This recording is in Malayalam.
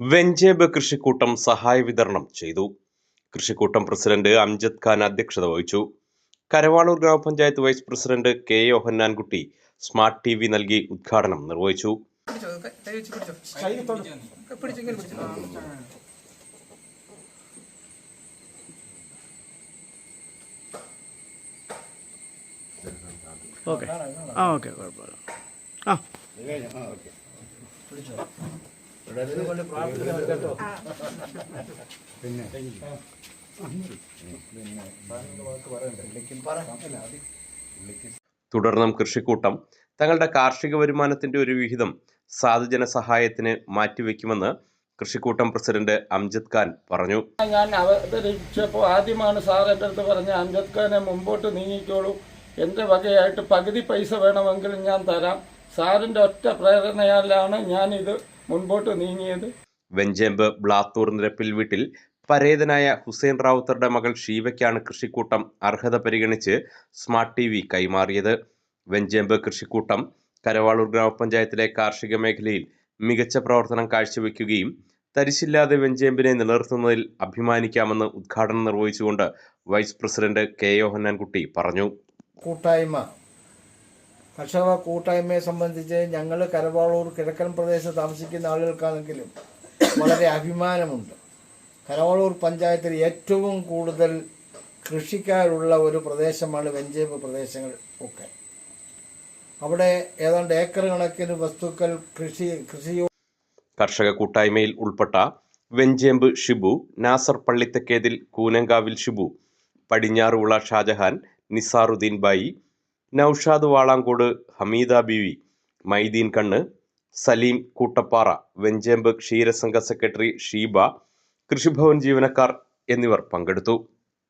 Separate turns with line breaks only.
വെഞ്ചേബ് കൃഷിക്കൂട്ടം സഹായ വിതരണം ചെയ്തു. കൃഷിക്കൂട്ടം പ്രസിഡന്റ് അംജദ് ഖാൻ അധ്യക്ഷത വഹിച്ചു. കരവാളൂർ ഗ്രാമപഞ്ചായത്ത് vice president K Yohannankutty smart T V നൽകി ഉദ്ഘാടനം നിർവഹിച്ചു.
ഓക്കെ. ആ ഓക്കെ കുഴപ്പമില്ല. ആ.
തുടർന്നും കൃഷിക്കൂട്ടം. തങ്ങളുടെ കാർഷിക വരുമാനത്തിന്റെ ഒരു വിഹിതം സാധുജന സഹായത്തിന് മാറ്റിവെക്കുമെന്ന് കൃഷിക്കൂട്ടം പ്രസിഡന്റ് അംജദ് ഖാൻ പറഞ്ഞു.
ഞാൻ അവതരിച്ചപ്പോ ആദ്യമാണ് സാർ എന്റെ അടുത്ത് പറഞ്ഞ അംജദ് ഖാനെ മുമ്പോട്ട് നീങ്ങിക്കോളൂ. എന്റെ വകയായിട്ട് പകുതി പൈസ വേണമെങ്കിലും ഞാൻ തരാം. സാറിന്റെ ഒറ്റ പ്രേരണയാലാണ് ഞാനിത് മുൻപോട്ട് നീങ്ങിയത്?
വെഞ്ചേമ്പ് ബ്ലാത്തൂർ നിരപ്പിൽ വീട്ടിൽ പരേതനായ ഹുസൈൻ റാവുത്തറുടെ മകൾ ഷീവയ്ക്കാണ് കൃഷിക്കൂട്ടം അർഹത പരിഗണിച്ച് സ്മാർട്ട് ടി വി കൈമാറിയത്. വെഞ്ചേമ്പ് കൃഷിക്കൂട്ടം കരവാളൂർ ഗ്രാമപഞ്ചായത്തിലെ കാർഷിക മേഖലയിൽ മികച്ച പ്രവർത്തനം കാഴ്ചവെക്കുകയും തരിശില്ലാതെ വെഞ്ചേമ്പിനെ നിലനിർത്തുന്നതിൽ അഭിമാനിക്കാമെന്ന് ഉദ്ഘാടനം നിർവഹിച്ചുകൊണ്ട് വൈസ് പ്രസിഡന്റ് കെ യോഹന്നാൻകുട്ടി പറഞ്ഞു.
കൂട്ടായ്മ കർഷക കൂട്ടായ്മയെ സംബന്ധിച്ച് ഞങ്ങൾ കരവാളൂർ കിഴക്കൻ പ്രദേശത്ത് താമസിക്കുന്ന ആളുകൾക്കാണെങ്കിലും വളരെ അഭിമാനമുണ്ട്. കരവാളൂർ പഞ്ചായത്തിൽ ഏറ്റവും കൂടുതൽ കൃഷിക്കാരുള്ള ഒരു പ്രദേശമാണ് വെഞ്ചേപ്പ് പ്രദേശങ്ങൾ ഒക്കെ. അവിടെ ഏതാണ്ട് ഏക്കർ കണക്കിന് വസ്തുക്കൾ കൃഷി കൃഷിയോ
കർഷക കൂട്ടായ്മയിൽ ഉൾപ്പെട്ട വെഞ്ചേമ്പ് ഷിബു നാസർ പള്ളിത്തക്കേതിൽ കൂനങ്കാവിൽ ഷിബു പടിഞ്ഞാറുള്ള ഷാജഹാൻ നിസാറുദ്ദീൻ ബായി നൌഷാദ് വാളാങ്കോട് ഹമീദ ബിവി മൈദീൻ കണ്ണ് സലീം കൂട്ടപ്പാറ വെഞ്ചേമ്പ് ക്ഷീരസംഘ സെക്രട്ടറി ഷീബ കൃഷിഭവൻ ജീവനക്കാർ എന്നിവർ പങ്കെടുത്തു.